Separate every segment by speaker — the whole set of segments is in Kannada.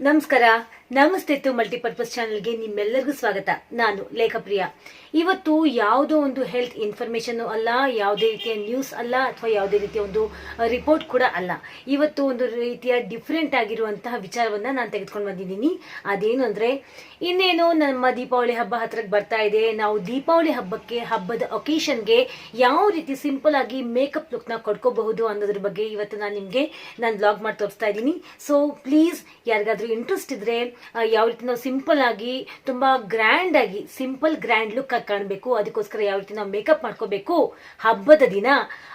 Speaker 1: ನಮಸ್ಕಾರ. ನಮಸ್ತೆ ತು ಮಲ್ಟಿಪರ್ಪಸ್ ಚಾನೆಲ್ಗೆ ನಿಮ್ಮೆಲ್ಲರಿಗೂ ಸ್ವಾಗತ. ನಾನು ಲೇಖಪ್ರಿಯ ಇವತ್ತು ಯಾವುದೋ ಒಂದು ಹೆಲ್ತ್ ಇನ್ಫಾರ್ಮೇಶನ್ ಅಲ್ಲ, ಯಾವುದೇ ರೀತಿಯ ನ್ಯೂಸ್ ಅಲ್ಲ, ಅಥವಾ ಯಾವುದೇ ರೀತಿಯ ಒಂದು ರಿಪೋರ್ಟ್ ಕೂಡ ಅಲ್ಲ. ಇವತ್ತು ಒಂದು ರೀತಿಯ ಡಿಫ್ರೆಂಟ್ ಆಗಿರುವಂತಹ ವಿಚಾರವನ್ನ ನಾನು ತೆಗೆದುಕೊಂಡು ಬಂದಿದ್ದೀನಿ. ಅದೇನು ಅಂದ್ರೆ, ಇನ್ನೇನು ನಮ್ಮ ದೀಪಾವಳಿ ಹಬ್ಬ ಹತ್ರಕ್ಕೆ ಬರ್ತಾ ಇದೆ. ನಾವು ದೀಪಾವಳಿ ಹಬ್ಬಕ್ಕೆ, ಹಬ್ಬದ ಒಕೇಶನ್ಗೆ ಯಾವ ರೀತಿ ಸಿಂಪಲ್ ಆಗಿ ಮೇಕಪ್ ಲುಕ್ನ ಕೊಡ್ಕೋಬಹುದು ಅನ್ನೋದ್ರ ಬಗ್ಗೆ ಇವತ್ತು ನಾನು ನಿಮಗೆ ನಾನು ಬ್ಲಾಗ್ ಮಾಡಿ ತೋರಿಸ್ತಾ ಇದ್ದೀನಿ. ಸೊ ಪ್ಲೀಸ್ ಯಾರಿಗಾದ್ರೂ ಇಂಟ್ರೆಸ್ಟ್ ಇದ್ರೆ ಯಾವ ರೀತಿ ನಾವು ಸಿಂಪಲ್ ಆಗಿ, ತುಂಬಾ ಗ್ರ್ಯಾಂಡ್ ಆಗಿ ಸಿಂಪಲ್ ಗ್ರ್ಯಾಂಡ್ ಲುಕ್ ಆಗಿ ಕಾಣಬೇಕು, ಅದಕ್ಕೋಸ್ಕರ ಯಾವ ರೀತಿ ನಾವು ಮೇಕಪ್ ಮಾಡ್ಕೋಬೇಕು, ಹಬ್ಬದ ದಿನ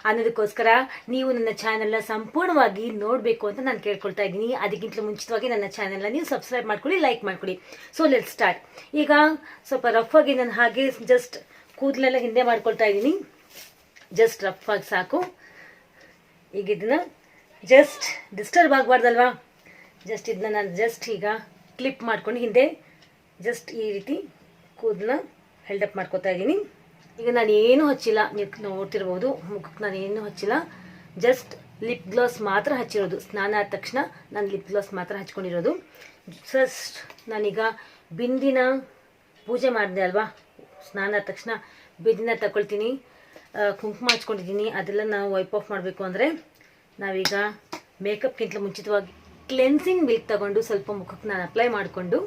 Speaker 1: ಅನ್ನೋದಕ್ಕೋಸ್ಕರ ನೀವು ನನ್ನ ಚಾನೆಲ್ನ ಸಂಪೂರ್ಣವಾಗಿ ನೋಡಬೇಕು ಅಂತ ನಾನು ಕೇಳ್ಕೊಳ್ತಾ ಇದ್ದೀನಿ. ಅದಕ್ಕಿಂತಲೂ ಮುಂಚಿತವಾಗಿ ನನ್ನ ಚಾನೆಲ್ನ ನೀವು ಸಬ್ಸ್ಕ್ರೈಬ್ ಮಾಡ್ಕೊಳ್ಳಿ ಲೈಕ್ ಮಾಡ್ಕೊಳ್ಳಿ. ಸೊ ಲೆಟ್ ಸ್ಟಾರ್ಟ್ ಈಗ ಸ್ವಲ್ಪ ರಫ್ ಆಗಿ ನಾನು ಹಾಗೆ ಜಸ್ಟ್ ಕೂದಲೆಲ್ಲ ಹಿಂದೆ ಮಾಡ್ಕೊಳ್ತಾ ಇದ್ದೀನಿ. ಜಸ್ಟ್ ರಫ್ ಆಗಿ ಸಾಕು. ಈಗ ಇದನ್ನ ಜಸ್ಟ್ ಡಿಸ್ಟರ್ಬ್ ಆಗಬಾರ್ದಲ್ವಾ? ಜಸ್ಟ್ ಇದನ್ನ ನಾನು ಜಸ್ಟ್ ಈಗ ಕ್ಲಿಪ್ ಮಾಡ್ಕೊಂಡು ಹಿಂದೆ ಜಸ್ಟ್ ಈ ರೀತಿ ಕೂದಲನ್ನ ಹೆಲ್ಡಪ್ ಮಾಡ್ಕೋತಾ ಇದ್ದೀನಿ. ಈಗ ನಾನು ಏನು ಹಚ್ಚಿಲ್ಲ, ನೀವು ನೋಡ್ತಿರ್ಬೋದು, ಮುಖಕ್ಕೆ ನಾನು ಏನೂ ಹಚ್ಚಿಲ್ಲ. ಜಸ್ಟ್ ಲಿಪ್ ಗ್ಲಾಸ್ ಮಾತ್ರ ಹಚ್ಚಿರೋದು. ಸ್ನಾನ ಆದ ತಕ್ಷಣ ನಾನು ಲಿಪ್ ಗ್ಲಾಸ್ ಮಾತ್ರ ಹಚ್ಕೊಂಡಿರೋದು. ಜಸ್ಟ್ ನಾನೀಗ ಬಿಂದಿನ ಪೂಜೆ ಮಾಡಿದೆ ಅಲ್ವಾ? ಸ್ನಾನ ಆದ ತಕ್ಷಣ ಬಿಂದಿನ ತಗೊಳ್ತೀನಿ. ಕುಂಕುಮ ಹಚ್ಕೊಂಡಿದ್ದೀನಿ. ಅದೆಲ್ಲ ನಾವು ವೈಪ್ ಆಫ್ ಮಾಡಬೇಕು ಅಂದರೆ ನಾವೀಗ ಮೇಕಪ್ಗಿಂತ ಮುಂಚಿತವಾಗಿ ಕ್ಲೆನ್ಸಿಂಗ್ ಮಿಲ್ಕ್ ತಗೊಂಡು ಸ್ವಲ್ಪ ಮುಖಕ್ಕೆ ನಾನು ಅಪ್ಲೈ ಮಾಡಿಕೊಂಡು,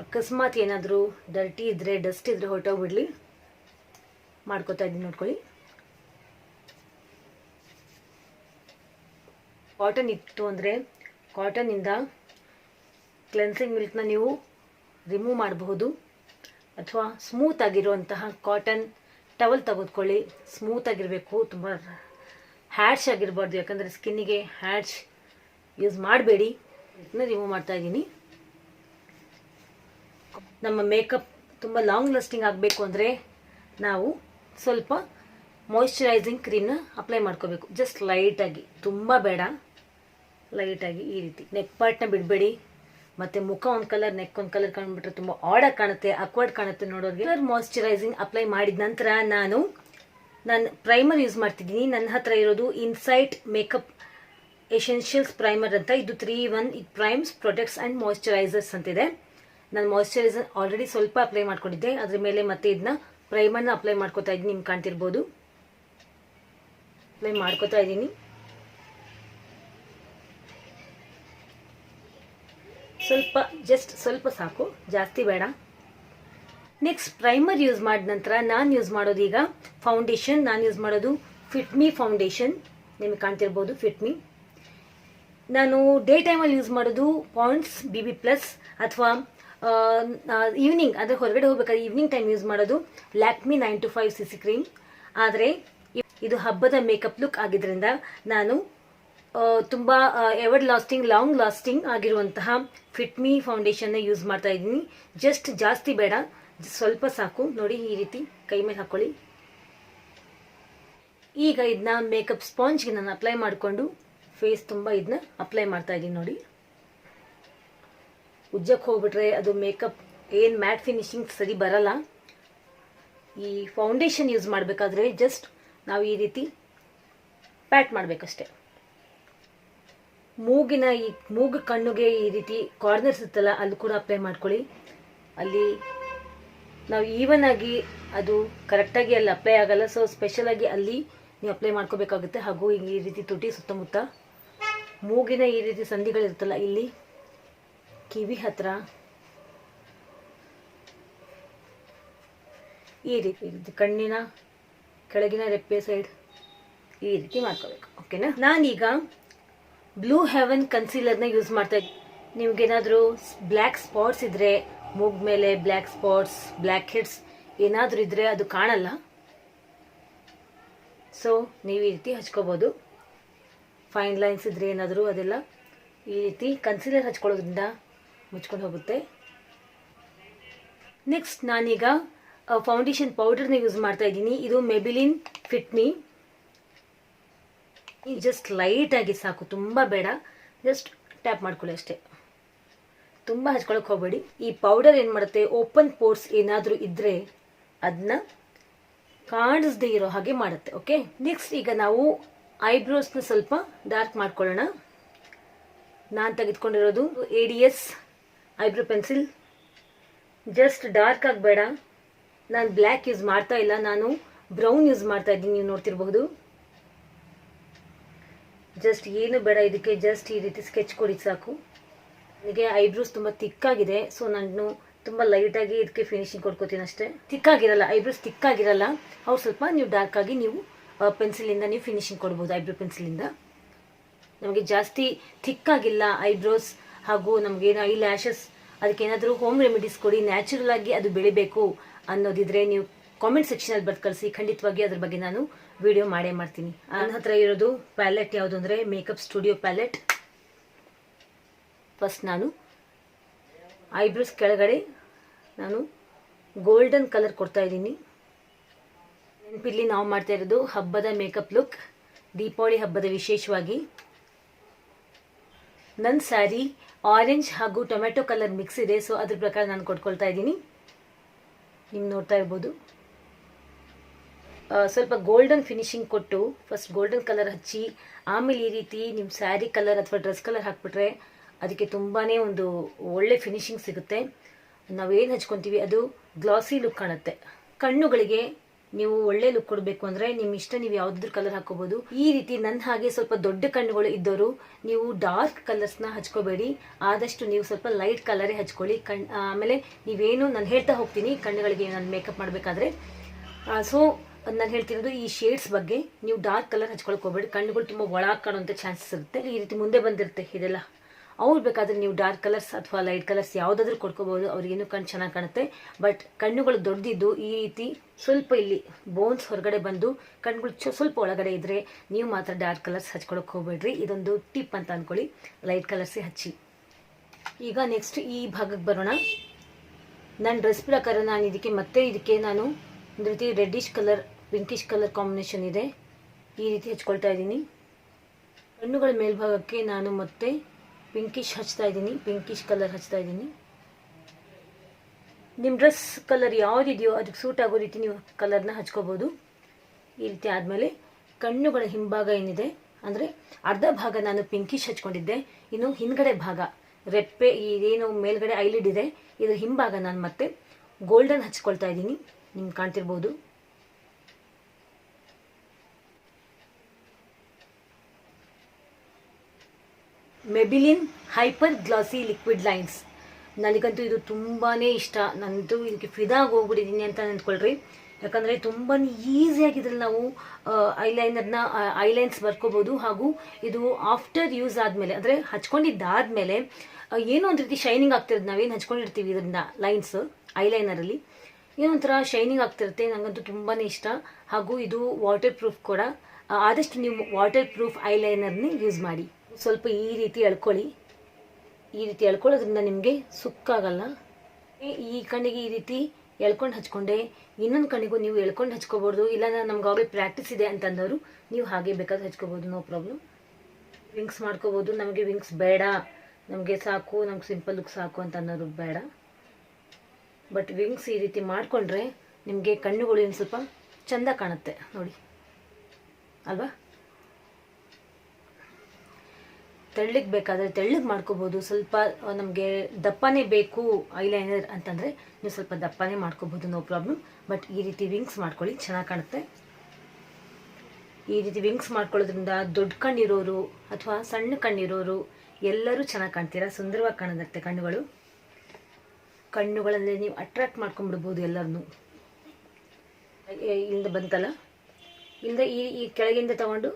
Speaker 1: ಅಕಸ್ಮಾತ್ ಏನಾದರೂ ಡರ್ಟಿ ಇದ್ದರೆ ಡಸ್ಟ್ ಇದ್ದರೆ ಹೊರಟೋಗ್ಬಿಡ್ಲಿ. ಮಾಡ್ಕೋತಾ ಇದ್ದೀನಿ ನೋಡ್ಕೊಳ್ಳಿ. ಕಾಟನ್ ಇತ್ತು ಅಂದರೆ ಕಾಟನಿಂದ ಕ್ಲೆನ್ಸಿಂಗ್ ಮಿಲ್ಕ್ನ ನೀವು ರಿಮೂವ್ ಮಾಡಬಹುದು. ಅಥವಾ ಸ್ಮೂತ್ ಆಗಿರುವಂತಹ ಕಾಟನ್ ಟವಲ್ ತೆಗೆದುಕೊಳ್ಳಿ. ಸ್ಮೂತ್ ಆಗಿರಬೇಕು. ತುಂಬ ಹ್ಯಾಶ್ ಆಗಿರಬಾರ್ದು. ಯಾಕಂದರೆ ಸ್ಕಿನ್ನಿಗೆ ಹ್ಯಾಡ್ಸ್ ಯೂಸ್ ಮಾಡಬೇಡಿ. ರಿಮೂವ್ ಮಾಡ್ತಾ ಇದ್ದೀನಿ. ನಮ್ಮ ಮೇಕಪ್ ತುಂಬ ಲಾಂಗ್ ಲಾಸ್ಟಿಂಗ್ ಆಗಬೇಕು ಅಂದರೆ ನಾವು ಸ್ವಲ್ಪ ಮಾಯಿಶ್ಚರೈಸಿಂಗ್ ಕ್ರೀಮ್ನ ಅಪ್ಲೈ ಮಾಡ್ಕೋಬೇಕು. ಜಸ್ಟ್ ಲೈಟಾಗಿ ತುಂಬ ಬೇಡ. ಲೈಟಾಗಿ ಈ ರೀತಿ. ನೆಕ್ ಪಾರ್ಟ್ನ ಬಿಡಬೇಡಿ. ಮತ್ತು ಮುಖ ಒಂದು ಕಲರ್ ನೆಕ್ ಒಂದು ಕಲರ್ ಕಂಡುಬಿಟ್ರೆ ತುಂಬ ಆಡಾಗಿ ಕಾಣುತ್ತೆ ಅಕ್ವರ್ಡ್ ಕಾಣುತ್ತೆ ನೋಡೋರಿಗೆ. ಮಾಯಿಶ್ಚರೈಸಿಂಗ್ ಅಪ್ಲೈ ಮಾಡಿದ ನಂತರ ನಾನು ನಾನು ಪ್ರೈಮರ್ ಯೂಸ್ ಮಾಡ್ತಿದ್ದೀನಿ. ನನ್ನ ಹತ್ರ ಇರೋದು ಇನ್ಸೈಟ್ ಮೇಕಪ್ ಎಸೆನ್ಷಿಯಲ್ಸ್ ಪ್ರೈಮರ್ ಅಂತ, ಇದು ತ್ರೀ ಒನ್ ಇದು ಪ್ರೈಮ್ಸ್ ಪ್ರೊಟೆಕ್ಟ್ಸ್ ಆ್ಯಂಡ್ ಮಾಯಿಶ್ಚರೈಸರ್ಸ್ ಅಂತಿದೆ. ನಾನು ಮಾಯಿಶ್ಚರೈಸರ್ ಆಲ್ರೆಡಿ ಸ್ವಲ್ಪ ಅಪ್ಲೈ ಮಾಡ್ಕೊಂಡಿದ್ದೆ. ಅದ್ರ ಮೇಲೆ ಮತ್ತೆ ಇದನ್ನ ಪ್ರೈಮರ್ನ ಅಪ್ಲೈ ಮಾಡ್ಕೋತಾ ಇದ್ದೀನಿ. ನಿಮ್ಗೆ ಕಾಣ್ತಿರ್ಬೋದು? ಅಪ್ಲೈ ಮಾಡ್ಕೋತಾ ಇದ್ದೀನಿ. ಸ್ವಲ್ಪ ಜಸ್ಟ್ ಸ್ವಲ್ಪ ಸಾಕು. ಜಾಸ್ತಿ ಬೇಡ. ನೆಕ್ಸ್ಟ್ ಪ್ರೈಮರ್ ಯೂಸ್ ಮಾಡಿದ ನಂತರ ನಾನು ಯೂಸ್ ಮಾಡೋದು ಈಗ ಫೌಂಡೇಶನ್ ನಾನು ಯೂಸ್ ಮಾಡೋದು ಫಿಟ್ಮಿ ಫೌಂಡೇಶನ್ ನಿಮಗೆ ಕಾಣ್ತಿರ್ಬೋದು ಫಿಟ್ಮಿ ನಾನು ಡೇ ಟೈಮಲ್ಲಿ ಯೂಸ್ ಮಾಡೋದು ಪಾಯಿಂಟ್ಸ್ ಬಿ ಬಿ ಪ್ಲಸ್ ಅಥವಾ ಈವ್ನಿಂಗ್ ಅಂದರೆ ಹೊರಗಡೆ ಹೋಗ್ಬೇಕಾದ್ರೆ ಈವ್ನಿಂಗ್ ಟೈಮ್ ಯೂಸ್ ಮಾಡೋದು Lakme nine to five C C cream ಆದರೆ, ಇದು ಹಬ್ಬದ ಮೇಕಪ್ ಲುಕ್ ಆಗಿದ್ದರಿಂದ ನಾನು ತುಂಬ ಎವರ್ ಲಾಸ್ಟಿಂಗ್ ಲಾಂಗ್ ಲಾಸ್ಟಿಂಗ್ ಆಗಿರುವಂತಹ ಫಿಟ್ಮಿ ಫೌಂಡೇಶನ್ನ ಯೂಸ್ ಮಾಡ್ತಾ ಇದ್ದೀನಿ. ಜಸ್ಟ್ ಜಾಸ್ತಿ ಬೇಡ, ಸ್ವಲ್ಪ ಸಾಕು. ನೋಡಿ ಈ ರೀತಿ ಕೈ ಮೇಲೆ ಹಾಕ್ಕೊಳ್ಳಿ ಈಗ ಇದನ್ನ ಮೇಕಪ್ ಸ್ಪಾಂಜ್ಗೆ ನಾನು ಅಪ್ಲೈ ಮಾಡಿಕೊಂಡು ಫೇಸ್ ತುಂಬ ಇದನ್ನ ಅಪ್ಲೈ ಮಾಡ್ತಾ ಇದ್ದೀನಿ ನೋಡಿ. ಉಜ್ಜಕ್ಕೆ ಹೋಗ್ಬಿಟ್ರೆ ಅದು ಮೇಕಪ್ ಏನು ಮ್ಯಾಟ್ ಫಿನಿಶಿಂಗ್ ಸರಿ ಬರಲ್ಲ. ಈ ಫೌಂಡೇಶನ್ ಯೂಸ್ ಮಾಡಬೇಕಾದ್ರೆ ಜಸ್ಟ್ ನಾವು ಈ ರೀತಿ ಪ್ಯಾಟ್ ಮಾಡಬೇಕಷ್ಟೆ. ಮೂಗಿನ ಈ ಮೂಗು ಕಣ್ಣುಗೆ ಈ ರೀತಿ ಕಾರ್ನರ್ಸ್ ಇತ್ತಲ್ಲ ಅಲ್ಲಿ ಕೂಡ ಅಪ್ಲೈ ಮಾಡ್ಕೊಳ್ಳಿ. ಅಲ್ಲಿ ನಾವು ಈವನ್ ಆಗಿ ಅದು ಕರೆಕ್ಟಾಗಿ ಅಲ್ಲಿ ಅಪ್ಲೈ ಆಗಲ್ಲ. ಸೊ ಸ್ಪೆಷಲ್ ಆಗಿ ಅಲ್ಲಿ ನೀವು ಅಪ್ಲೈ ಮಾಡ್ಕೋಬೇಕಾಗುತ್ತೆ. ಹಾಗೂ ಈ ರೀತಿ ತುಟಿ ಸುತ್ತಮುತ್ತ ಮೂಗಿನ ಈ ರೀತಿ ಸಂಧಿಗಳಿರುತ್ತಲ್ಲ, ಇಲ್ಲಿ ಕಿವಿ ಹತ್ರ ಈ ರೀತಿ ಕಣ್ಣಿನ ಕೆಳಗಿನ ರೆಪ್ಪೆ ಸೈಡ್ ಈ ರೀತಿ ಮಾಡ್ಕೋಬೇಕು ಓಕೆನಾ ನಾನೀಗ ಬ್ಲೂ ಹೆವನ್ ಕನ್ಸೀಲರ್ನ ಯೂಸ್ ಮಾಡ್ತಾ ನಿಮ್ಗೇನಾದರೂ ಬ್ಲ್ಯಾಕ್ ಸ್ಪಾಟ್ಸ್ ಇದ್ರೆ, ಮೂಗ್ ಮೇಲೆ ಬ್ಲ್ಯಾಕ್ ಸ್ಪಾಟ್ಸ್ ಬ್ಲ್ಯಾಕ್ ಹೆಡ್ಸ್ ಏನಾದರೂ ಇದ್ರೆ ಅದು ಕಾಣಲ್ಲ. ಸೊ ನೀವು ಈ ರೀತಿ ಹಚ್ಕೋಬೋದು. ಫೈನ್ ಲೈನ್ಸ್ ಇದ್ರೆ ಏನಾದರೂ ಅದೆಲ್ಲ ಈ ರೀತಿ ಕನ್ಸಿಲರ್ ಹಚ್ಕೊಳ್ಳೋದ್ರಿಂದ ಮುಚ್ಕೊಂಡು ಹೋಗುತ್ತೆ. ನೆಕ್ಸ್ಟ್ ನಾನೀಗ ಫೌಂಡೇಶನ್ ಪೌಡರ್ನ ಯೂಸ್ ಮಾಡ್ತಾ ಇದ್ದೀನಿ. ಇದು ಮೆಬಿಲಿನ್ ಫಿಟ್ಮಿ ಜಸ್ಟ್ ಲೈಟಾಗಿ ಸಾಕು, ತುಂಬ ಬೇಡ. ಜಸ್ಟ್ ಟ್ಯಾಪ್ ಮಾಡ್ಕೊಳ್ಳಿ ಅಷ್ಟೇ. ತುಂಬ ಹಚ್ಕೊಳಕ್ಕೆ ಹೋಗಬೇಡಿ. ಈ ಪೌಡರ್ ಏನು ಮಾಡುತ್ತೆ ಓಪನ್ ಪೋರ್ಸ್ ಏನಾದರೂ ಇದ್ದರೆ ಅದನ್ನ ಕಾಣಿಸ್ದೇ ಇರೋ ಹಾಗೆ ಮಾಡುತ್ತೆ ಓಕೆ ನೆಕ್ಸ್ಟ್ ಈಗ ನಾವು ಐಬ್ರೋಸ್ನ ಸ್ವಲ್ಪ ಡಾರ್ಕ್ ಮಾಡ್ಕೊಳ್ಳೋಣ. ನಾನು ತೆಗೆದುಕೊಂಡಿರೋದು A D S eyebrow pencil. Just dark ಆಗಬೇಡ. ನಾನು ಬ್ಲ್ಯಾಕ್ ಯೂಸ್ ಮಾಡ್ತಾ ಇಲ್ಲ. ನಾನು ಬ್ರೌನ್ ಯೂಸ್ ಮಾಡ್ತಾ ಇದ್ದೀನಿ. ನೀವು ನೋಡ್ತಿರ್ಬಹುದು. ಜಸ್ಟ್ ಏನು ಬೇಡ ಇದಕ್ಕೆ. ಜಸ್ಟ್ ಈ ರೀತಿ ಸ್ಕೆಚ್ ಕೊಡಿ ಸಾಕು. ನನಗೆ ಐಬ್ರೋಸ್ ತುಂಬ ತಿಕ್ಕಾಗಿದೆ. ಸೊ ನಾನು ತುಂಬ ಲೈಟಾಗಿ ಇದಕ್ಕೆ ಫಿನಿಶಿಂಗ್ ಕೊಡ್ಕೋತೀನಿ ಅಷ್ಟೇ. ತಿಕ್ಕಾಗಿರಲ್ಲ. ಐಬ್ರೋಸ್ ತಿಕ್ಕಾಗಿರಲ್ಲ. ಅವ್ರು ಸ್ವಲ್ಪ ನೀವು ಡಾರ್ಕ್ ಆಗಿ ನೀವು ಪೆನ್ಸಿಲಿಂದ ನೀವು ಫಿನಿಶಿಂಗ್ ಕೊಡ್ಬೋದು ಐಬ್ರೋ ಪೆನ್ಸಿಲಿಂದ ನಮಗೆ ಜಾಸ್ತಿ ಥಿಕ್ಕಾಗಿಲ್ಲ ಐಬ್ರೋಸ್ ಹಾಗೂ ನಮಗೇನು ಐ ಲ್ಯಾಶಸ್ ಅದಕ್ಕೆ ಏನಾದರೂ ಹೋಮ್ ರೆಮಿಡೀಸ್ ಕೊಡಿ ನ್ಯಾಚುರಲ್ ಆಗಿ ಅದು ಬೆಳಿಬೇಕು ಅನ್ನೋದಿದ್ರೆ ನೀವು ಕಾಮೆಂಟ್ ಸೆಕ್ಷನಲ್ಲಿ ಬರ್ದು ಕಳಿಸಿ, ಖಂಡಿತವಾಗಿ ಅದ್ರ ಬಗ್ಗೆ ನಾನು ವಿಡಿಯೋ ಮಾಡೇ ಮಾಡ್ತೀನಿ. ನನ್ನ ಹತ್ರ ಇರೋದು ಪ್ಯಾಲೆಟ್ ಯಾವುದು ಅಂದರೆ ಮೇಕಪ್ ಸ್ಟುಡಿಯೋ ಪ್ಯಾಲೆಟ್ ಫಸ್ಟ್ ನಾನು ಐಬ್ರೋಸ್ ಕೆಳಗಡೆ ನಾನು ಗೋಲ್ಡನ್ ಕಲರ್ ಕೊಡ್ತಾ ಇದ್ದೀನಿ. ನೆನಪಿರ್ಲಿ ನಾವು ಮಾಡ್ತಾ ಇರೋದು ಹಬ್ಬದ ಮೇಕಪ್ ಲುಕ್ ದೀಪಾವಳಿ ಹಬ್ಬದ ವಿಶೇಷವಾಗಿ. ನನ್ನ ಸ್ಯಾರಿ ಆರೆಂಜ್ ಹಾಗೂ ಟೊಮೆಟೊ ಕಲರ್ ಮಿಕ್ಸ್ ಇದೆ ಸೊ ಅದ್ರ ಪ್ರಕಾರ ನಾನು ಕೊಟ್ಕೊಳ್ತಾ ಇದ್ದೀನಿ. ನೀವು ನೋಡ್ತಾ ಇರ್ಬೋದು. ಸ್ವಲ್ಪ ಗೋಲ್ಡನ್ ಫಿನಿಶಿಂಗ್ ಕೊಟ್ಟು ಫಸ್ಟ್ ಗೋಲ್ಡನ್ ಕಲರ್ ಹಚ್ಚಿ, ಆಮೇಲೆ ಈ ರೀತಿ ನಿಮ್ಮ ಸ್ಯಾರಿ ಕಲರ್ ಅಥವಾ ಡ್ರೆಸ್ ಕಲರ್ ಹಾಕ್ಬಿಟ್ರೆ ಅದಕ್ಕೆ ತುಂಬಾ ಒಂದು ಒಳ್ಳೆ ಫಿನಿಶಿಂಗ್ ಸಿಗುತ್ತೆ. ನಾವೇನು ಹಚ್ಕೊತೀವಿ, ಅದು ಗ್ಲಾಸಿ ಲುಕ್ ಕಾಣುತ್ತೆ. ಕಣ್ಣುಗಳಿಗೆ ನೀವು ಒಳ್ಳೆ ಲುಕ್ ಕೊಡಬೇಕು ಅಂದರೆ ನಿಮ್ಮ ಇಷ್ಟ ನೀವು ಯಾವುದಾದ್ರೂ ಕಲರ್ ಹಾಕೋಬಹುದು ಈ ರೀತಿ ನನ್ನ ಹಾಗೆ ಸ್ವಲ್ಪ ದೊಡ್ಡ ಕಣ್ಣುಗಳು ಇದ್ದವರು ನೀವು ಡಾರ್ಕ್ ಕಲರ್ಸ್ನ ಹಚ್ಕೋಬೇಡಿ. ಆದಷ್ಟು ನೀವು ಸ್ವಲ್ಪ ಲೈಟ್ ಕಲರೇ ಹಚ್ಕೊಳ್ಳಿ. ಕಣ್, ಆಮೇಲೆ ನೀವೇನು ನಾನು ಹೇಳ್ತಾ ಹೋಗ್ತೀನಿ, ಕಣ್ಣುಗಳಿಗೆ ನಾನು ಮೇಕಪ್ ಮಾಡಬೇಕಾದ್ರೆ. ಸೊ ನಾನು ಹೇಳ್ತಿರೋದು ಈ ಶೇಡ್ಸ್ ಬಗ್ಗೆ ನೀವು ಡಾರ್ಕ್ ಕಲರ್ ಹಚ್ಕೊಳಕ್ ಹೋಗ್ಬೇಡಿ ಕಣ್ಣುಗಳು ತುಂಬ ಒಳಗೆ ಕಾಣುವಂಥ ಚಾನ್ಸಸ್ ಇರುತ್ತೆ. ಈ ರೀತಿ ಮುಂದೆ ಬಂದಿರುತ್ತೆ ಇದೆಲ್ಲ. ಅವ್ರು ಬೇಕಾದ್ರೆ ನೀವು ಡಾರ್ಕ್ ಕಲರ್ಸ್ ಅಥವಾ ಲೈಟ್ ಕಲರ್ಸ್ ಯಾವುದಾದ್ರೂ ಕೊಡ್ಕೋಬಹುದು. ಅವ್ರಿಗೇನು ಕಣ್ಣು ಚೆನ್ನಾಗಿ ಕಾಣುತ್ತೆ. ಬಟ್ ಕಣ್ಣುಗಳು ದೊಡ್ಡದಿದ್ದು ಈ ರೀತಿ ಸ್ವಲ್ಪ ಇಲ್ಲಿ ಬೋನ್ಸ್ ಹೊರಗಡೆ ಬಂದು ಕಣ್ಣುಗಳು ಸ್ವಲ್ಪ ಒಳಗಡೆ ಇದ್ರೆ ನೀವು ಮಾತ್ರ ಡಾರ್ಕ್ ಕಲರ್ಸ್ ಹಚ್ಕೊಳಕ್ ಹೋಗ್ಬೇಡ್ರಿ. ಇದೊಂದು ಟಿಪ್ ಅಂತ ಅನ್ಕೊಳ್ಳಿ. ಲೈಟ್ ಕಲರ್ಸೇ ಹಚ್ಚಿ. ಈಗ ನೆಕ್ಸ್ಟ್ ಈ ಭಾಗಕ್ಕೆ ಬರೋಣ. ನನ್ನ ಡ್ರೆಸ್ ಪ್ರಕಾರ ನಾನು ಇದಕ್ಕೆ ಮತ್ತೆ ಇದಕ್ಕೆ ನಾನು ಒಂದು ರೀತಿ reddish colour pinkish colour combination ಇದೆ. ಈ ರೀತಿ ಹಚ್ಕೊಳ್ತಾ ಇದ್ದೀನಿ. ಕಣ್ಣುಗಳ ಮೇಲ್ಭಾಗಕ್ಕೆ ನಾನು ಮತ್ತೆ ಪಿಂಕಿಶ್ ಹಚ್ತಾ ಇದ್ದೀನಿ, ಪಿಂಕಿಶ್ ಕಲರ್ ಹಚ್ತಾ ಇದ್ದೀನಿ. ನಿಮ್ಮ ಡ್ರೆಸ್ ಕಲರ್ ಯಾವುದಿದೆಯೋ ಅದಕ್ಕೆ ಸೂಟ್ ಆಗೋ ರೀತಿ ನೀವು ಕಲರ್ನ ಹಚ್ಕೋಬೋದು. ಈ ರೀತಿ ಆದಮೇಲೆ ಕಣ್ಣುಗಳ ಹಿಂಭಾಗ ಏನಿದೆ, ಅಂದರೆ ಅರ್ಧ ಭಾಗ ನಾನು ಪಿಂಕಿಶ್ ಹಚ್ಕೊಂಡಿದ್ದೆ, ಇನ್ನು ಹಿಂದ್ಗಡೆ ಭಾಗ ರೆಪ್ಪೆ ಇದೇನು ಮೇಲ್ಗಡೆ ಐಲಿಡ್ ಇದೆ, ಇದ್ರ ಹಿಂಭಾಗ ನಾನು ಮತ್ತೆ ಗೋಲ್ಡನ್ ಹಚ್ಕೊಳ್ತಾ ಇದ್ದೀನಿ. ನಿಮ್ಗೆ ಕಾಣ್ತಿರ್ಬೋದು. Maybelline hyper glossy liquid lines ನನಗಂತೂ ಇದು ತುಂಬಾ ಇಷ್ಟ. ನಂದು ಇದಕ್ಕೆ ಫಿದಾಗಿ ಹೋಗ್ಬಿಟ್ಟಿದ್ದೀನಿ ಅಂತ ಅಂದ್ಕೊಳ್ರಿ. ಯಾಕಂದರೆ ತುಂಬಾ ಈಸಿಯಾಗಿ ಇದ್ರಲ್ಲಿ ನಾವು ಐಲೈನರ್ನ ಐಲೈನ್ಸ್ ಬರ್ಕೋಬೋದು. ಹಾಗೂ ಇದು ಆಫ್ಟರ್ ಯೂಸ್ ಆದಮೇಲೆ, ಅಂದರೆ ಹಚ್ಕೊಂಡಿದ್ದಾದಮೇಲೆ ಏನೋ ಒಂದು ರೀತಿ ಶೈನಿಂಗ್ ಆಗ್ತಿರೋದು. ನಾವೇನು ಹಚ್ಕೊಂಡಿರ್ತೀವಿ ಇದರಿಂದ ಲೈನ್ಸ್ ಐಲೈನರಲ್ಲಿ ಏನೋ ಒಂಥರ ಶೈನಿಂಗ್ ಆಗ್ತಿರುತ್ತೆ. ನನಗಂತೂ ತುಂಬಾ ಇಷ್ಟ. ಹಾಗೂ ಇದು ವಾಟರ್ ಪ್ರೂಫ್ ಕೂಡ ಆದಷ್ಟು ನೀವು ವಾಟರ್ ಪ್ರೂಫ್ ಐಲೈನರ್ನೇ ಯೂಸ್ ಮಾಡಿ. ಸ್ವಲ್ಪ ಈ ರೀತಿ ಎಳ್ಕೊಳ್ಳಿ. ಈ ರೀತಿ ಎಳ್ಕೊಳ್ಳೋದ್ರಿಂದ ನಿಮಗೆ ಸುಕ್ಕಾಗಲ್ಲ. ಈ- ಕಣ್ಣಿಗೆ ಈ ರೀತಿ ಎಳ್ಕೊಂಡು ಹಚ್ಕೊಂಡೆ. ಇನ್ನೊಂದು ಕಣ್ಣಿಗೂ ನೀವು ಎಳ್ಕೊಂಡು ಹಚ್ಕೋಬೋದು. ಇಲ್ಲ ನಮ್ಗೆ ಆಗಲೇ ಪ್ರಾಕ್ಟೀಸ್ ಇದೆ ಅಂತಂದವರು ನೀವು ಹಾಗೆ ಬೇಕಾದ್ರೆ ಹಚ್ಕೋಬೋದು ನೋ ಪ್ರಾಬ್ಲಮ್ ವಿಂಗ್ಸ್ ಮಾಡ್ಕೋಬೋದು. ನಮಗೆ ವಿಂಗ್ಸ್ ಬೇಡ. ನಮಗೆ ಸಾಕು, ನಮ್ಗೆ ಸಿಂಪಲ್ ಲುಕ್ ಸಾಕು ಅಂತ ಅನ್ನೋದು ಬೇಡ. ಬಟ್ ವಿಂಗ್ಸ್ ಈ ರೀತಿ ಮಾಡಿಕೊಂಡ್ರೆ ನಿಮಗೆ ಕಣ್ಣುಗಳು ಸ್ವಲ್ಪ ಚೆಂದ ಕಾಣುತ್ತೆ. ನೋಡಿ. ಅಲ್ವಾ? ತೆಳ್ಳಗೆ ಬೇಕಾದರೆ ತೆಳ್ಳಗೆ ಮಾಡ್ಕೋಬೋದು. ಸ್ವಲ್ಪ ನಮಗೆ ದಪ್ಪನೇ ಬೇಕು ಐಲೈನರ್ ಅಂತಂದರೆ ನೀವು ಸ್ವಲ್ಪ ದಪ್ಪನೇ ಮಾಡ್ಕೋಬೋದು, ನೋ ಪ್ರಾಬ್ಲಮ್. ಬಟ್ ಈ ರೀತಿ ವಿಂಗ್ಸ್ ಮಾಡ್ಕೊಳ್ಳಿ, ಚೆನ್ನಾಗಿ ಕಾಣುತ್ತೆ. ಈ ರೀತಿ ವಿಂಗ್ಸ್ ಮಾಡ್ಕೊಳ್ಳೋದ್ರಿಂದ ದೊಡ್ಡ ಕಣ್ಣಿರೋರು ಅಥವಾ ಸಣ್ಣ ಕಣ್ಣಿರೋರು ಎಲ್ಲರೂ ಚೆನ್ನಾಗಿ ಕಾಣ್ತೀರಾ? ಸುಂದರವಾಗಿ ಕಾಣುತ್ತೆ ಕಣ್ಣುಗಳು. ಕಣ್ಣುಗಳಲ್ಲಿ ನೀವು ಅಟ್ರಾಕ್ಟ್ ಮಾಡ್ಕೊಂಡ್ಬಿಡ್ಬೋದು ಎಲ್ಲರನ್ನೂ. ಇಲ್ಲಿಂದ ಬಂತಲ್ಲ? ಇಲ್ಲಿಂದ ಈ ಈ ಕೆಳಗಿಂದ ತಗೊಂಡು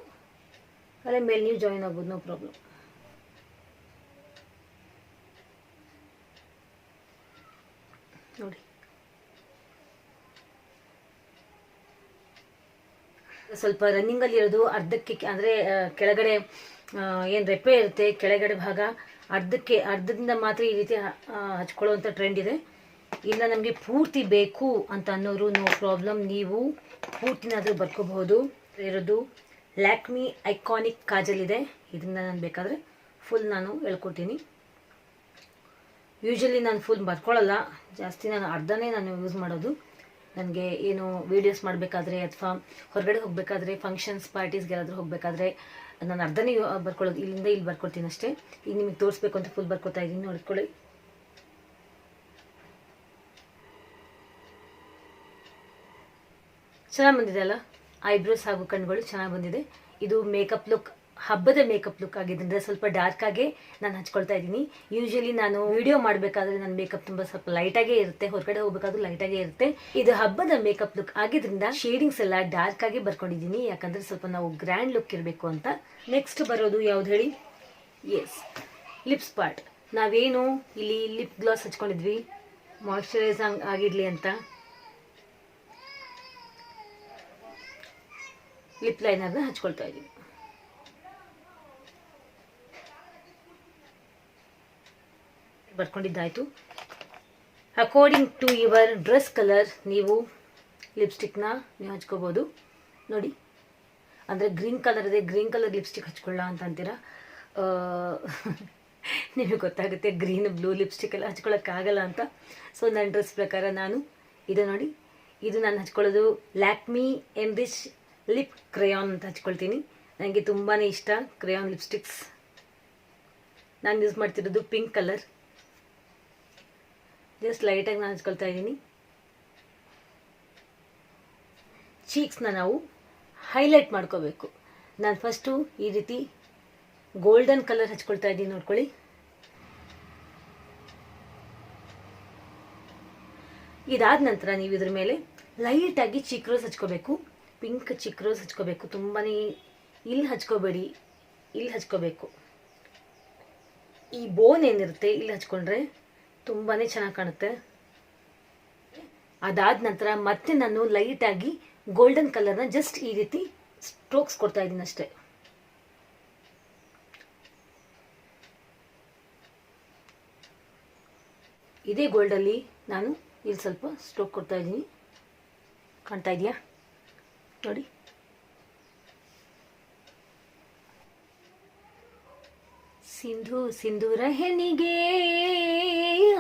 Speaker 1: ಅಲ್ಲೇ ಮೇಲೆ ನೀವು ಜಾಯಿನ್ ಆಗ್ಬೋದು, ನೋ ಪ್ರಾಬ್ಲಮ್. ನೋಡಿ. ಸ್ವಲ್ಪ ರನ್ನಿಂಗಲ್ಲಿ ಇರೋದು ಅರ್ಧಕ್ಕೆ ಅಂದರೆ ಕೆಳಗಡೆ ಏನು ರೆಪ್ಪೆ ಇರುತ್ತೆ, ಕೆಳಗಡೆ ಭಾಗ ಅರ್ಧಕ್ಕೆ, ಅರ್ಧದಿಂದ ಮಾತ್ರ ಈ ರೀತಿ ಹಚ್ಕೊಳ್ಳೋವಂಥ ಟ್ರೆಂಡ್ ಇದೆ. ಇಲ್ಲ ನಮಗೆ ಪೂರ್ತಿ ಬೇಕು ಅಂತ ಅನ್ನೋರು ನೋ ಪ್ರಾಬ್ಲಮ್ ನೀವು ಪೂರ್ತಿನಾದರೂ ಬರ್ಕೋಬಹುದು. ಇರೋದು ಲ್ಯಾಕ್ಮಿ ಐಕಾನಿಕ್ ಕಾಜಲ್ ಇದೆ. ಇದನ್ನ ನಾನು ಬೇಕಾದರೆ ಫುಲ್ ನಾನು ಹೇಳ್ಕೊಡ್ತೀನಿ. ಯೂಶಲಿ ನಾನು ಫುಲ್ ಬರ್ಕೊಳ್ಳಲ್ಲ ಜಾಸ್ತಿ ನಾನು ಅರ್ಧನೇ ನಾನು ಯೂಸ್ ಮಾಡೋದು. ನನಗೆ ಏನು ವೀಡಿಯೋಸ್ ಮಾಡಬೇಕಾದ್ರೆ ಅಥವಾ ಹೊರಗಡೆ ಹೋಗಬೇಕಾದ್ರೆ ಫಂಕ್ಷನ್ಸ್ ಪಾರ್ಟೀಸ್ಗೆ ಯಾರಾದರೂ ಹೋಗಬೇಕಾದ್ರೆ ನಾನು ಅರ್ಧನೇ ಬರ್ಕೊಳ್ಳೋದು ಇಲ್ಲಿಂದ ಇಲ್ಲಿ ಬರ್ಕೊಳ್ತೀನಿ ಅಷ್ಟೇ. ಈಗ ನಿಮಗೆ ತೋರಿಸ್ಬೇಕು ಅಂತ ಫುಲ್ ಬರ್ಕೊತಾ ಇದ್ದೀನಿ. ನೋಡ್ಕೊಳ್ಳಿ. ಚೆನ್ನಾಗಿ ಬಂದಿದೆ ಅಲ್ಲ? ಐಬ್ರೋಸ್ ಹಾಗೂ ಕಣ್ಗಳು ಚೆನ್ನಾಗಿ ಬಂದಿದೆ. ಇದು ಮೇಕಪ್ ಲುಕ್ ಹಬ್ಬದ ಮೇಕಪ್ ಲುಕ್ ಆಗಿದ್ದರಿಂದ ಸ್ವಲ್ಪ ಡಾರ್ಕ್ ಆಗಿ ನಾನು ಹಚ್ಕೊಳ್ತಾ ಇದ್ದೀನಿ. ಯೂಶಲಿ ನಾನು ವಿಡಿಯೋ ಮಾಡಬೇಕಾದ್ರೆ ನನ್ನ ಮೇಕಪ್ ತುಂಬ ಸ್ವಲ್ಪ ಲೈಟಾಗೇ ಇರುತ್ತೆ. ಹೊರಗಡೆ ಹೋಗ್ಬೇಕಾದ್ರೂ ಲೈಟಾಗೇ ಇರುತ್ತೆ. ಇದು ಹಬ್ಬದ ಮೇಕಪ್ ಲುಕ್ ಆಗಿದ್ರಿಂದ ಶೇಡಿಂಗ್ಸ್ ಎಲ್ಲ ಡಾರ್ಕ್ ಆಗಿ ಬರ್ಕೊಂಡಿದ್ದೀನಿ. ಯಾಕಂದ್ರೆ ಸ್ವಲ್ಪ ನಾವು ಗ್ರ್ಯಾಂಡ್ ಲುಕ್ ಇರಬೇಕು ಅಂತ. ನೆಕ್ಸ್ಟ್ ಬರೋದು ಯಾವ್ದು ಹೇಳಿ? ಎಸ್ ಲಿಪ್ಸ್ ಪಾರ್ಟ್ ನಾವೇನು ಇಲ್ಲಿ ಲಿಪ್ ಗ್ಲಾಸ್ ಹಚ್ಕೊಂಡಿದ್ವಿ? ಮಾಯಶ್ಚರೈಸ್ ಆಗಿರಲಿ ಅಂತ. ಲಿಪ್ ಲೈನರ್ನ ಹಚ್ಕೊಳ್ತಾ ಇದ್ದೀವಿ ಬರ್ಕೊಂಡಿದ್ದಾಯ್ತು. According to your dress colour ನೀವು ಲಿಪ್ಸ್ಟಿಕ್ನ ನೀವು ಹಚ್ಕೋಬೋದು. ನೋಡಿ. ಅಂದರೆ ಗ್ರೀನ್ ಕಲರ್ ಇದೆ ಗ್ರೀನ್ ಕಲರ್ ಲಿಪ್ಸ್ಟಿಕ್ ಹಚ್ಕೊಳ್ಳ ಅಂತ ಅಂತೀರಾ? ನಿಮಗೆ ಗೊತ್ತಾಗುತ್ತೆ ಗ್ರೀನ್ ಬ್ಲೂ ಲಿಪ್ಸ್ಟಿಕ್ ಎಲ್ಲ ಹಚ್ಕೊಳ್ಳೋಕ್ಕಾಗಲ್ಲ ಅಂತ. ಸೊ ನನ್ನ ಡ್ರೆಸ್ ಪ್ರಕಾರ ನಾನು ಇದು ನೋಡಿ. ಇದು ನಾನು ಹಚ್ಕೊಳ್ಳೋದು ಲ್ಯಾಕ್ಮಿ ಎನ್ರಿಚ್ ಲಿಪ್ ಕ್ರೇಯಾನ್ ಅಂತ ಹಚ್ಕೊಳ್ತೀನಿ. ನನಗೆ ತುಂಬಾ ಇಷ್ಟ ಕ್ರೇಯಾನ್ ಲಿಪ್ಸ್ಟಿಕ್ಸ್ ನಾನು ಯೂಸ್ ಮಾಡ್ತಿರೋದು ಪಿಂಕ್ ಕಲರ್ ಜಸ್ಟ್ ಲೈಟಾಗಿ ನಾನು ಹಚ್ಕೊಳ್ತಾ ಇದ್ದೀನಿ. ಚೀಕ್ಸ್ನ ನಾವು ಹೈಲೈಟ್ ಮಾಡ್ಕೋಬೇಕು. ನಾನು ಫಸ್ಟು ಈ ರೀತಿ ಗೋಲ್ಡನ್ ಕಲರ್ ಹಚ್ಕೊಳ್ತಾ ಇದ್ದೀನಿ ನೋಡ್ಕೊಳ್ಳಿ. ಇದಾದ ನಂತರ ನೀವು ಇದ್ರ ಮೇಲೆ ಲೈಟಾಗಿ ಚಿಕ್ ರೋಸ್ ಹಚ್ಕೋಬೇಕು. ಪಿಂಕ್ ಚಿಕ್ ರೋಸ್ ಹಚ್ಕೋಬೇಕು. ತುಂಬಾ ಇಲ್ಲಿ ಹಚ್ಕೋಬೇಡಿ. ಇಲ್ಲಿ ಹಚ್ಕೋಬೇಕು. ಈ ಬೋನ್ ಏನಿರುತ್ತೆ, ಇಲ್ಲಿ ಹಚ್ಕೊಂಡ್ರೆ ತುಂಬಾ ಚೆನ್ನಾಗಿ ಕಾಣುತ್ತೆ. ಅದಾದ ನಂತರ ಮತ್ತೆ ನಾನು ಲೈಟಾಗಿ ಗೋಲ್ಡನ್ ಕಲರ್ನ ಜಸ್ಟ್ ಈ ರೀತಿ ಸ್ಟ್ರೋಕ್ಸ್ ಕೊಡ್ತಾ ಇದ್ದೀನಿ ಅಷ್ಟೇ. ಇದೇ ಗೋಲ್ಡಲ್ಲಿ ನಾನು ಇಲ್ಲಿ ಸ್ವಲ್ಪ ಸ್ಟ್ರೋಕ್ ಕೊಡ್ತಾ ಇದ್ದೀನಿ. ಕಾಣ್ತಾ ಇದೆಯಾ? ನೋಡಿ. ಸಿಂಧು ಸಿಂಧೂರ ಹೆಣ್ಣಿಗೆ,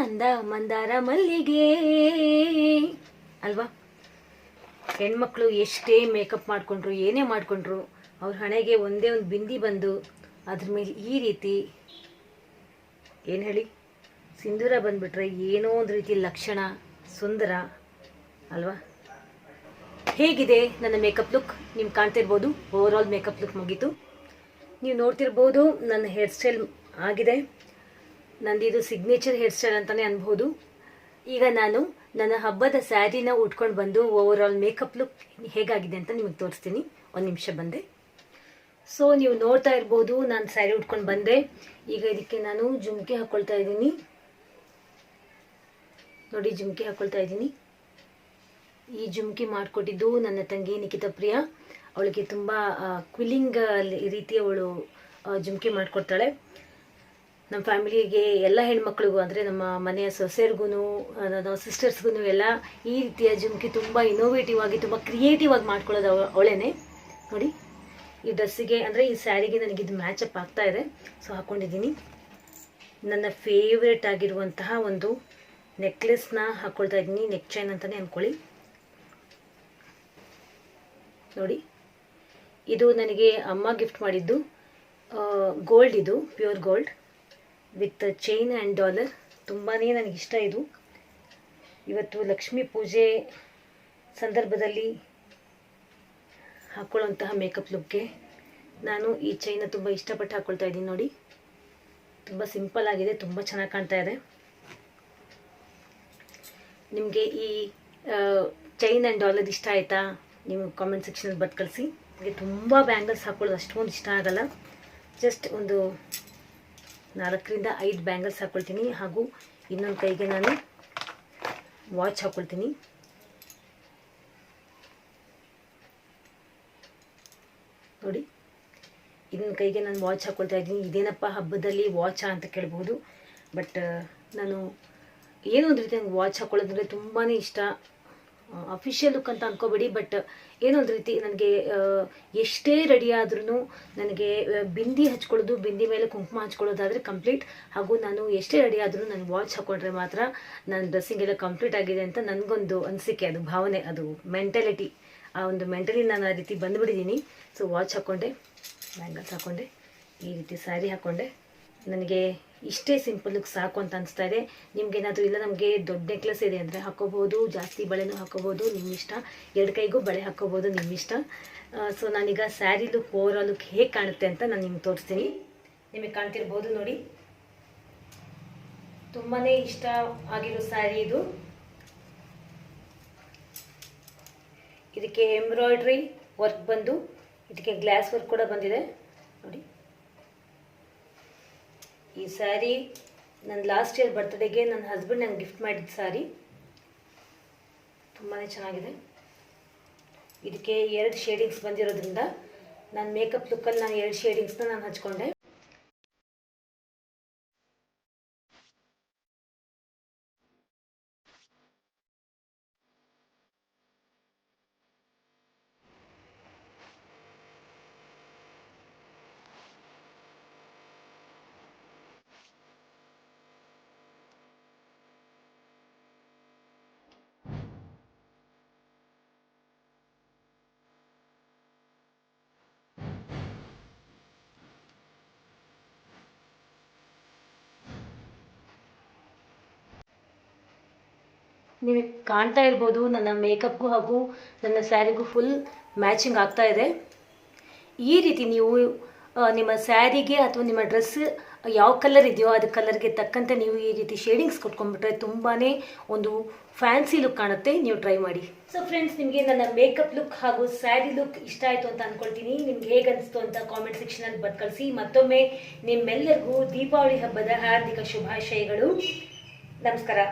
Speaker 1: ಅಂದ ಮಂದಾರ ಮಲ್ಲಿಗೆ. ಅಲ್ವಾ? ಹೆಣ್ಮಕ್ಳು ಎಷ್ಟೇ ಮೇಕಪ್ ಮಾಡಿಕೊಂಡ್ರು, ಏನೇ ಮಾಡಿಕೊಂಡ್ರು, ಅವ್ರ ಹಣೆಗೆ ಒಂದೇ ಒಂದು ಬಿಂದಿ ಬಂದು ಅದ್ರ ಮೇಲೆ ಈ ರೀತಿ ಏನು ಹೇಳಿ? ಸಿಂಧೂರ ಬಂದುಬಿಟ್ರೆ ಏನೋ ಒಂದು ರೀತಿ ಲಕ್ಷಣ, ಸುಂದರ, ಅಲ್ವಾ? ಹೇಗಿದೆ ನನ್ನ ಮೇಕಪ್ ಲುಕ್? ನಿಮ್ಗೆ ಕಾಣ್ತಿರ್ಬೋದು ಓವರ್ ಆಲ್ ಮೇಕಪ್ ಲುಕ್ ಮುಗೀತು. ನೀವು ನೋಡ್ತಿರ್ಬೋದು ನನ್ನ ಹೇರ್ ಸ್ಟೈಲ್ ಆಗಿದೆ. ನಂದು ಇದು ಸಿಗ್ನೇಚರ್ ಹೇರ್ ಸ್ಟೈಲ್ ಅಂತಲೇ ಅನ್ಬೋದು. ಈಗ ನಾನು ನನ್ನ ಹಬ್ಬದ ಸ್ಯಾರಿನ ಉಟ್ಕೊಂಡು ಬಂದು ಓವರ್ ಆಲ್ ಮೇಕಪ್ ಲುಕ್ ಹೇಗಾಗಿದೆ ಅಂತ ನಿಮಗೆ ತೋರಿಸ್ತೀನಿ. ಒಂದು ನಿಮಿಷ ಬಂದೆ. ಸೊ ನೀವು ನೋಡ್ತಾ ಇರ್ಬೋದು ನಾನು ಸ್ಯಾರಿ ಉಟ್ಕೊಂಡು ಬಂದೆ. ಈಗ ಇದಕ್ಕೆ ನಾನು ಜುಮ್ಕಿ ಹಾಕ್ಕೊಳ್ತಾ ಇದ್ದೀನಿ. ನೋಡಿ, ಜುಮ್ಕಿ ಹಾಕ್ಕೊಳ್ತಾ ಇದ್ದೀನಿ. ಈ ಜುಮ್ಕಿ ಮಾಡಿಕೊಟ್ಟಿದ್ದು ನನ್ನ ತಂಗಿ ನಿಖಿತಾ ಪ್ರಿಯಾ. ಅವಳಿಗೆ ತುಂಬ ಕ್ವಿಲ್ಲಿಂಗ್ ರೀತಿ ಅವಳು ಜುಮ್ಕಿ ಮಾಡಿಕೊಡ್ತಾಳೆ. ನಮ್ಮ ಫ್ಯಾಮಿಲಿಗೆ ಎಲ್ಲ ಹೆಣ್ಮಕ್ಳಿಗೂ ಅಂದರೆ ನಮ್ಮ ಮನೆಯ ಸೊಸೆರ್ಗೂ ನಮ್ಮ ಸಿಸ್ಟರ್ಸ್ಗೂ ಎಲ್ಲ ಈ ರೀತಿಯ ಜುಮ್ಕಿ ತುಂಬ ಇನೋವೇಟಿವ್ ಆಗಿ, ತುಂಬ ಕ್ರಿಯೇಟಿವ್ ಆಗಿ ಮಾಡ್ಕೊಳ್ಳೋದು ಅವ, ಅವಳೇನೆ. ನೋಡಿ, ಈ ಡ್ರೆಸ್ಸಿಗೆ ಅಂದರೆ ಈ ಸ್ಯಾರಿಗೆ ನನಗೆ ಇದು ಮ್ಯಾಚಪ್ ಆಗ್ತಾ ಇದೆ. ಸೊ ಹಾಕ್ಕೊಂಡಿದ್ದೀನಿ ನನ್ನ ಫೇವ್ರೆಟ್ ಆಗಿರುವಂತಹ ಒಂದು ನೆಕ್ಲೆಸ್ನ ಹಾಕ್ಕೊಳ್ತಾ ಇದ್ದೀನಿ ನೆಕ್ ಚೈನ್ ಅಂತಲೇ ಅಂದ್ಕೊಳ್ಳಿ ನೋಡಿ. ಇದು ನನಗೆ ಅಮ್ಮ ಗಿಫ್ಟ್ ಮಾಡಿದ್ದು. ಗೋಲ್ಡ್ ಇದು pure gold with chain and dollar ತುಂಬಾ ಇಷ್ಟ ಇದು. ಇವತ್ತು ಲಕ್ಷ್ಮೀ ಪೂಜೆ ಸಂದರ್ಭದಲ್ಲಿ ಹಾಕ್ಕೊಳ್ಳುವಂತಹ ಮೇಕಪ್ ಲುಕ್ಗೆ ನಾನು ಈ ಚೈನ ತುಂಬ ಇಷ್ಟಪಟ್ಟು ಹಾಕ್ಕೊಳ್ತಾ ಇದ್ದೀನಿ ನೋಡಿ. ತುಂಬ ಸಿಂಪಲ್ ಆಗಿದೆ, ತುಂಬ ಚೆನ್ನಾಗಿ ಕಾಣ್ತಾ ಇದೆ. ನಿಮಗೆ ಈ ಚೈನ್ ಆ್ಯಂಡ್ ಡಾಲರ್ ಇಷ್ಟ ಆಯಿತಾ? ನೀವು ಕಾಮೆಂಟ್ ಸೆಕ್ಷನಲ್ಲಿ ಬಟ್ ಕಳಿಸಿ. ನನಗೆ ತುಂಬ ಬ್ಯಾಂಗಲ್ಸ್ ಹಾಕೊಳ್ಳೋದು ಅಷ್ಟೊಂದು ಇಷ್ಟ ಆಗಲ್ಲ. ಜಸ್ಟ್ ಒಂದು ನಾಲ್ಕರಿಂದ ಐದು ಬ್ಯಾಂಗಲ್ಸ್ ಹಾಕ್ಕೊಳ್ತೀನಿ ಹಾಗೂ ಇನ್ನೊಂದು ಕೈಗೆ ನಾನು ವಾಚ್ ಹಾಕ್ಕೊಳ್ತೀನಿ ನೋಡಿ, ಇನ್ನೊಂದು ಕೈಗೆ ನಾನು ವಾಚ್ ಹಾಕ್ಕೊಳ್ತಾ ಇದ್ದೀನಿ. ಇದೇನಪ್ಪ ಹಬ್ಬದಲ್ಲಿ ವಾಚಾ ಅಂತ ಕೇಳ್ಬೋದು. ಬಟ್ ನಾನು ಏನೋ ಒಂದು ರೀತಿ ನಂಗೆ ವಾಚ್ ಹಾಕೊಳ್ಳೋದಂದ್ರೆ ತುಂಬಾ ಇಷ್ಟ. ಅಫಿಷಿಯಲ್ ಲುಕ್ ಅಂತ ಅನ್ಕೋಬೇಡಿ ಬಟ್ ಏನೋ ಒಂದು ರೀತಿ ನನಗೆ ಎಷ್ಟೇ ರೆಡಿ ಆದ್ರೂ ನನಗೆ ಬಿಂದಿ ಹಚ್ಕೊಳ್ಳೋದು, ಬಿಂದಿ ಮೇಲೆ ಕುಂಕುಮ ಹಚ್ಕೊಳ್ಳೋದಾದರೆ ಕಂಪ್ಲೀಟ್ ಹಾಗೂ ನಾನು ಎಷ್ಟೇ ರೆಡಿ ಆದರೂ ನಾನು ವಾಚ್ ಹಾಕೊಂಡ್ರೆ ಮಾತ್ರ ನನ್ನ ಡ್ರೆಸ್ಸಿಂಗ್ ಎಲ್ಲ ಕಂಪ್ಲೀಟ್ ಆಗಿದೆ ಅಂತ ನನಗೊಂದು ಅನಿಸಿಕೆ, ಅದು ಭಾವನೆ, ಅದು ಮೆಂಟಾಲಿಟಿ ಆ ಒಂದು ಮೆಂಟಲಿ ನಾನು ಆ ರೀತಿ ಬಂದುಬಿಟ್ಟಿದ್ದೀನಿ ಸೊ ವಾಚ್ ಹಾಕ್ಕೊಂಡೆ ಬ್ಯಾಂಗಲ್ಸ್ ಹಾಕ್ಕೊಂಡೆ ಈ ರೀತಿ ಸ್ಯಾರಿ ಹಾಕ್ಕೊಂಡೆ ನನಗೆ ಇಷ್ಟೇ ಸಿಂಪಲ್ ಲುಕ್ ಸಾಕು ಅಂತ ಅನಿಸ್ತಾ ಇದೆ. ನಿಮ್ಗೇನಾದರೂ ಇಲ್ಲ, ನಮಗೆ ದೊಡ್ಡ ನೆಕ್ಲೆಸ್ ಇದೆ ಅಂದರೆ ಹಾಕೋಬೋದು ಜಾಸ್ತಿ ಬಳೆನೂ ಹಾಕೋಬೋದು ನಿಮ್ಮ ಇಷ್ಟ ಎರಡು ಕೈಗೂ ಬಳೆ ಹಾಕೋಬೋದು ನಿಮ್ಮ ಇಷ್ಟ ಸೊ ನಾನೀಗ ಸ್ಯಾರಿ ಲುಕ್ ಓವರ್ ಲುಕ್ ಹೇಗೆ ಕಾಣುತ್ತೆ ಅಂತ ನಾನು ನಿಮ್ಗೆ ತೋರಿಸ್ತೀನಿ. ನಿಮಗೆ ಕಾಣ್ತಿರ್ಬೋದು ನೋಡಿ. ತುಂಬಾ ಇಷ್ಟ ಆಗಿರೋ ಸ್ಯಾರಿ ಇದು. ಇದಕ್ಕೆ ಎಂಬ್ರಾಯ್ಡ್ರಿ ವರ್ಕ್ ಬಂದು, ಇದಕ್ಕೆ ಗ್ಲಾಸ್ ವರ್ಕ್ ಕೂಡ ಬಂದಿದೆ. ನೋಡಿ. ಈ ಸ್ಯಾರಿ ನನ್ನ ಲಾಸ್ಟ್ ಇಯರ್ ಬರ್ತಡೇಗೆ ನನ್ನ ಹಸ್ಬೆಂಡ್ ನಂಗೆ ಗಿಫ್ಟ್ ಮಾಡಿದ ಸ್ಯಾರಿ ತುಂಬಾ ಚೆನ್ನಾಗಿದೆ. ಇದಕ್ಕೆ ಎರಡು ಶೇಡಿಂಗ್ಸ್ ಬಂದಿರೋದ್ರಿಂದ, ನಾನು ಮೇಕಪ್ ಲುಕ್ಕಲ್ಲಿ ನಾನು ಎರಡು ಶೇಡಿಂಗ್ಸ್ನ ನಾನು ಹಚ್ಕೊಂಡೆ. ನಿಮಗೆ ಕಾಣ್ತಾ ಇರ್ಬೋದು ನನ್ನ ಮೇಕಪ್ಗೂ ಹಾಗೂ ನನ್ನ ಸ್ಯಾರಿಗೂ ಫುಲ್ ಮ್ಯಾಚಿಂಗ್ ಆಗ್ತಾ ಇದೆ. ಈ ರೀತಿ ನೀವು ನಿಮ್ಮ ಸ್ಯಾರಿಗೆ ಅಥವಾ ನಿಮ್ಮ ಡ್ರೆಸ್ ಯಾವ ಕಲರ್ ಇದೆಯೋ ಅದು ಕಲರ್ಗೆ ತಕ್ಕಂತೆ ನೀವು ಈ ರೀತಿ ಶೇಡಿಂಗ್ಸ್ ಕೊಟ್ಕೊಂಡ್ಬಿಟ್ರೆ ತುಂಬಾ ಒಂದು ಫ್ಯಾನ್ಸಿ ಲುಕ್ ಕಾಣುತ್ತೆ. ನೀವು ಟ್ರೈ ಮಾಡಿ. ಸೊ ಫ್ರೆಂಡ್ಸ್ ನಿಮಗೆ ನನ್ನ ಮೇಕಪ್ ಲುಕ್ ಹಾಗೂ ಸ್ಯಾರಿ ಲುಕ್ ಇಷ್ಟ ಆಯಿತು ಅಂತ ಅಂದ್ಕೊಳ್ತೀನಿ ನಿಮ್ಗೆ ಹೇಗೆ ಅನಿಸ್ತು ಅಂತ ಕಾಮೆಂಟ್ ಸೆಕ್ಷನಲ್ಲಿ ಬದ್ ಕಳಿಸಿ ಮತ್ತೊಮ್ಮೆ ನಿಮ್ಮೆಲ್ಲರಿಗೂ ದೀಪಾವಳಿ ಹಬ್ಬದ ಹಾರ್ದಿಕ ಶುಭಾಶಯಗಳು. ನಮಸ್ಕಾರ.